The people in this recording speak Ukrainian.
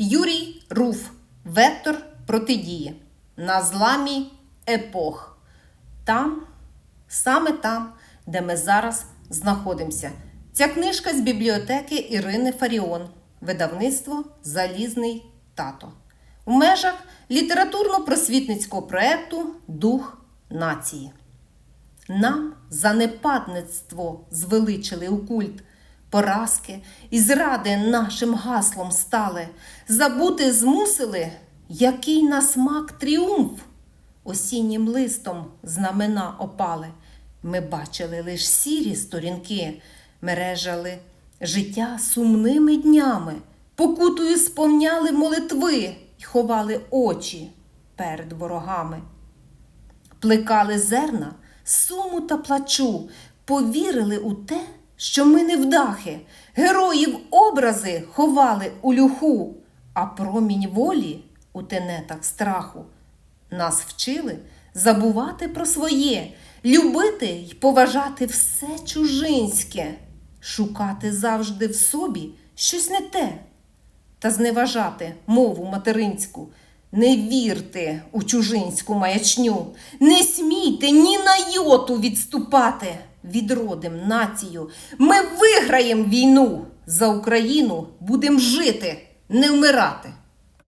Юрій Руф, вектор протидії на зламі епох. Там, саме там, де ми зараз знаходимося. Ця книжка з бібліотеки Ірини Фаріон, видавництво Залізний тато. У межах літературно-просвітницького проєкту Дух нації. Нам занепадництво звеличили у культ, поразки і зради нашим гаслом стали, забути змусили, який на смак тріумф. Осіннім листом знамена опали. Ми бачили лиш сірі сторінки, мережали життя сумними днями, покутою сповняли молитви й ховали очі перед ворогами плекали зерна, суму та плачу, повірили у те, що ми невдахи, героїв образи ховали у люху, а промінь волі у тенетах страху. Нас вчили забувати про своє, любити й поважати все чужинське, шукати завжди в собі щось не те та зневажати мову материнську. Не вірте у чужинську маячню, не смійте ні на йоту відступати. Відродим націю. Ми виграємо війну за Україну будемо жити, не вмирати.